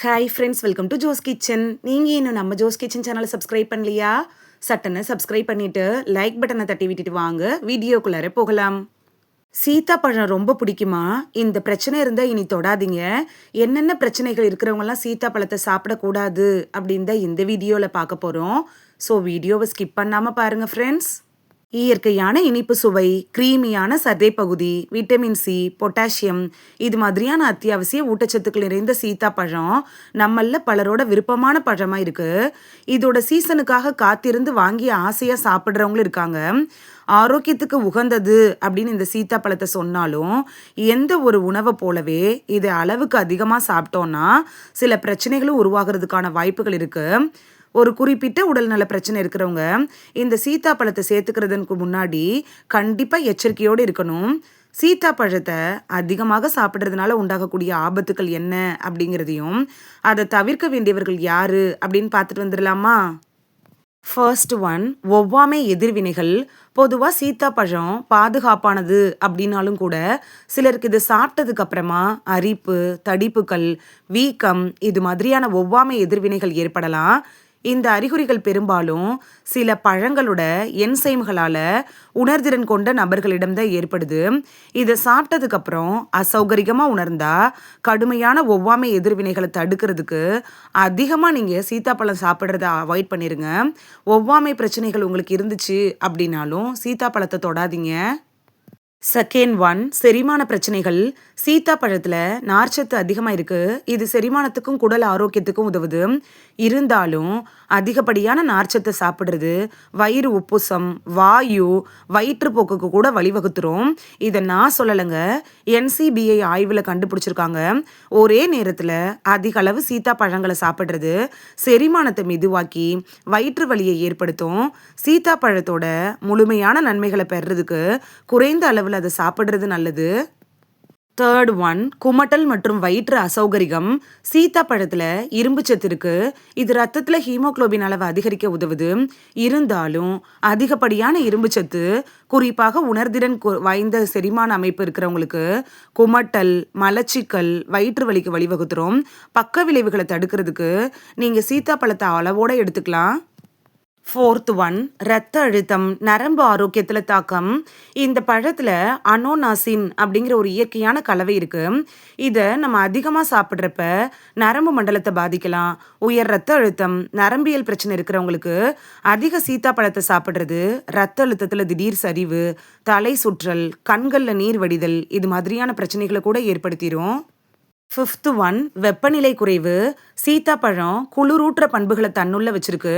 Hi friends welcome to Jo's kitchen நீங்கள் இன்னும் நம்ம ஜோஸ் கிச்சன் சேனலை சப்ஸ்கிரைப் பண்ணலையா? சட்டனை சப்ஸ்கிரைப் பண்ணிவிட்டு லைக் பட்டனை தட்டி விட்டுட்டு வாங்க. வீடியோக்குள்ளார போகலாம். சீத்தாப்பழம் ரொம்ப பிடிக்குமா? இந்த பிரச்சனை இருந்தால் இனி தொடாதீங்க. என்னென்ன பிரச்சனைகள் இருக்கிறவங்கலாம் சீத்தாப்பழத்தை சாப்பிடக்கூடாது அப்படின்னு தான் இந்த வீடியோவில் பார்க்க போகிறோம் ஸோ வீடியோவை ஸ்கிப் பண்ணாமல் பாருங்கள் ஃப்ரெண்ட்ஸ் இயற்கையான இனிப்பு சுவை கிரீமியான சதை பகுதி விட்டமின் சி பொட்டாசியம் இது மாதிரியான அத்தியாவசிய ஊட்டச்சத்துக்கள் நிறைந்த சீத்தாப்பழம் நம்மள பலரோட விருப்பமான பழமாக இருக்குது இதோட சீசனுக்காக காத்திருந்து வாங்கி ஆசையாக சாப்பிட்றவங்களும் இருக்காங்க. ஆரோக்கியத்துக்கு உகந்தது அப்படின்னு இந்த சீத்தாப்பழத்தை சொன்னாலும் எந்த ஒரு உணவை போலவே இதை அளவுக்கு அதிகமாக சாப்பிட்டோன்னா சில பிரச்சனைகளும் உருவாகிறதுக்கான வாய்ப்புகள் இருக்குது ஒரு குறிப்பிட்ட உடல்நல பிரச்சனை இருக்கிறவங்க இந்த சீத்தாப்பழத்தை சேர்த்துக்கிறதுக்கு முன்னாடி கண்டிப்பாக எச்சரிக்கையோடு இருக்கணும். சீத்தாப்பழத்தை அதிகமாக சாப்பிட்றதுனால உண்டாகக்கூடிய ஆபத்துக்கள் என்ன அப்படிங்கிறதையும் அதை தவிர்க்க வேண்டியவர்கள் யாரு அப்படின்னு பார்த்துட்டு வந்துடலாமா? ஃபர்ஸ்ட் ஒன் ஒவ்வாமை எதிர்வினைகள். பொதுவாக சீத்தாப்பழம் பாதுகாப்பானது அப்படின்னாலும் கூட சிலருக்கு இது சாப்பிட்டதுக்கு அப்புறமா அரிப்பு தடிப்புகள் வீக்கம் இது மாதிரியான ஒவ்வாமை எதிர்வினைகள் ஏற்படலாம். இந்த அறிகுறிகள் பெரும்பாலும் சில பழங்களோட என்சைம்களால் உணர்திறன் கொண்ட நபர்களிடம்தான் ஏற்படுது. இதை சாப்பிட்டதுக்கப்புறம் அசௌகரியமாக உணர்ந்தா கடுமையான ஒவ்வாமை எதிர்வினைகளை தடுக்கிறதுக்கு அதிகமாக நீங்கள் சீத்தாப்பழம் சாப்பிட்றத அவாய்ட் பண்ணிடுங்க ஒவ்வாமை பிரச்சனைகள் உங்களுக்கு இருந்துச்சு அப்படின்னாலும் சீத்தாப்பழத்தை தொடாதீங்க. செகண்ட் ஒன் செரிமான பிரச்சனைகள். சீத்தா பழத்தில் நார்ச்சத்து அதிகமாக இருக்குது இது செரிமானத்துக்கும் குடல் ஆரோக்கியத்துக்கும் உதவுது. இருந்தாலும் அதிகப்படியான நார்ச்சத்தை சாப்பிட்றது வயிறு உப்புசம் வாயு வயிற்றுப்போக்குக்கு கூட வழிவகுத்துரும். இதை நான் சொல்லலைங்க. என்சிபிஐ ஆய்வில் கண்டுபிடிச்சிருக்காங்க. ஒரே நேரத்தில் அதிக அளவு சீத்தா பழங்களை சாப்பிட்றது செரிமானத்தை மெதுவாக்கி வயிற்று வலியை ஏற்படுத்தும். சீத்தா பழத்தோட முழுமையான நன்மைகளை பெறதுக்கு குறைந்த அளவில் அதை சாப்பிட்றது நல்லது. தேர்ட் ஒன் குமட்டல் மற்றும் வயிற்று அசௌகரியம் சீத்தா பழத்தில் இரும்பு சத்து இருக்கு இது ரத்தத்தில் ஹீமோக்ளோபின் அளவு அதிகரிக்க உதவுது. இருந்தாலும் அதிகப்படியான இரும்பு சத்து குறிப்பாக உணர்திறன் வாய்ந்த செரிமான அமைப்பு இருக்கிறவங்களுக்கு குமட்டல் மலச்சிக்கல் வயிற்று வலிக்கு வழிவகுத்துரும். பக்க விளைவுகளை தடுக்கிறதுக்கு நீங்கள் சீத்தா பழத்தை அளவோடு எடுத்துக்கலாம். ஃபோர்த் ஒன் ரத்த அழுத்தம் நரம்பு ஆரோக்கியத்தில் தாக்கம். இந்த பழத்தில் அனோனாசின் அப்படிங்கிற ஒரு இயற்கையான கலவை இருக்குது இதை நம்ம அதிகமாக சாப்பிட்றப்ப நரம்பு மண்டலத்தை பாதிக்கலாம். உயர் ரத்த அழுத்தம் நரம்பியல் பிரச்சனை இருக்கிறவங்களுக்கு அதிக சீத்தாப்பழத்தை சாப்பிட்றது ரத்த அழுத்தத்தில் திடீர் சரிவு தலை சுற்றல் கண்களில் நீர் வடிதல் இது மாதிரியான பிரச்சனைகளை கூட ஏற்படுத்திடும் ஃபிஃப்த்து ஒன் வெப்பநிலை குறைவு சீத்தாப்பழம் குளிரூற்ற பண்புகளை தன்னுள்ள வச்சிருக்கு.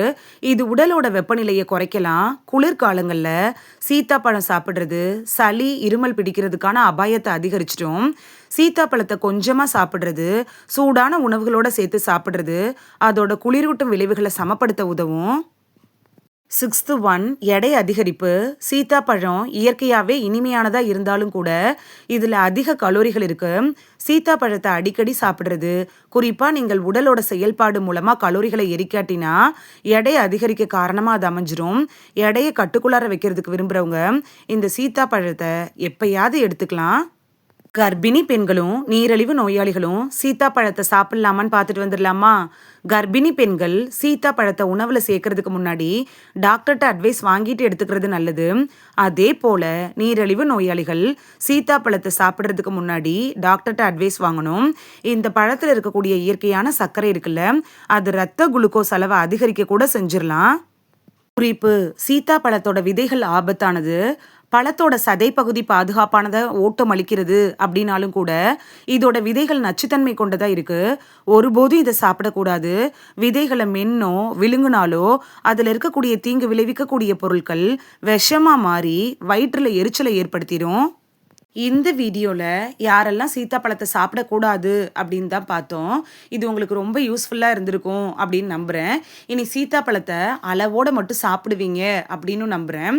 இது உடலோட வெப்பநிலையை குறைக்கலாம். குளிர்காலங்களில் சீத்தாப்பழம் சாப்பிட்றது சளி இருமல் பிடிக்கிறதுக்கான அபாயத்தை அதிகரிச்சிடும். சீத்தாப்பழத்தை கொஞ்சமாக சாப்பிட்றது சூடான உணவுகளோட சேர்த்து சாப்பிட்றது அதோட குளிரூட்டும் விளைவுகளை சமப்படுத்த உதவும். சிக்ஸ்த்து ஒன் எடை அதிகரிப்பு. சீத்தாப்பழம் இயற்கையாகவே இனிமையானதாக இருந்தாலும் கூட இதில் அதிக கலோரிகள் இருக்குது சீத்தாப்பழத்தை அடிக்கடி சாப்பிட்றது. குறிப்பாக நீங்கள் உடலோட செயல்பாடு மூலமாக கலோரிகளை எரிக்காட்டினா எடை அதிகரிக்க காரணமாக அது அமைஞ்சிரும். எடையை கட்டுக்குள்ளார வைக்கிறதுக்கு விரும்புகிறவங்க இந்த சீத்தாப்பழத்தை எப்பயாவது எடுத்துக்கலாம். கர்ப்பிணி பெண்களும் நீரழிவு நோயாளிகளும் சீத்தா பழத்தை சாப்பிட்லாமான்னு பார்த்துட்டு வந்துடலாமா? கர்ப்பிணி பெண்கள் சீத்தா பழத்தை உணவில் சேர்க்கறதுக்கு முன்னாடி டாக்டர்கிட்ட அட்வைஸ் வாங்கிட்டு எடுத்துக்கிறது நல்லது. அதே போல் நீரழிவு நோயாளிகள் சீத்தா பழத்தை சாப்பிட்றதுக்கு முன்னாடி டாக்டர்கிட்ட அட்வைஸ் வாங்கணும். இந்த பழத்தில் இருக்கக்கூடிய இயற்கையான சர்க்கரை இருக்குல்ல அது ரத்த குளுக்கோஸ் அளவை அதிகரிக்க கூட செஞ்சிடலாம். குறிப்பு சீத்தா பழத்தோட விதைகள் ஆபத்தானது. பழத்தோட சதை பகுதி பாதுகாப்பானதை ஓட்டம் அளிக்கிறது அப்படின்னாலும் கூட இதோட விதைகள் நச்சுத்தன்மை கொண்டதாக இருக்குது ஒருபோதும் இதை சாப்பிடக்கூடாது. விதைகளை மென்னோ விழுங்குனாலோ அதில் இருக்கக்கூடிய தீங்கு விளைவிக்கக்கூடிய பொருட்கள் விஷமாக மாறி வயிற்றில் எரிச்சலை ஏற்படுத்திடும் இந்த வீடியோவில் யாரெல்லாம் சீத்தாப்பழத்தை சாப்பிடக்கூடாது அப்படின்னு தான் பார்த்தோம். இது உங்களுக்கு ரொம்ப யூஸ்ஃபுல்லாக இருந்திருக்கும் அப்படின்னு நம்புகிறேன் இனி சீத்தாப்பழத்தை அளவோடு மட்டும் சாப்பிடுவீங்க அப்படின்னு நம்புகிறேன்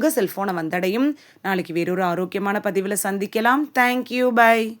உங்கள் செல்ஃபோனை வந்தடையும். நாளைக்கு வேறொரு ஆரோக்கியமான பதிவில் சந்திக்கலாம். Thank you bye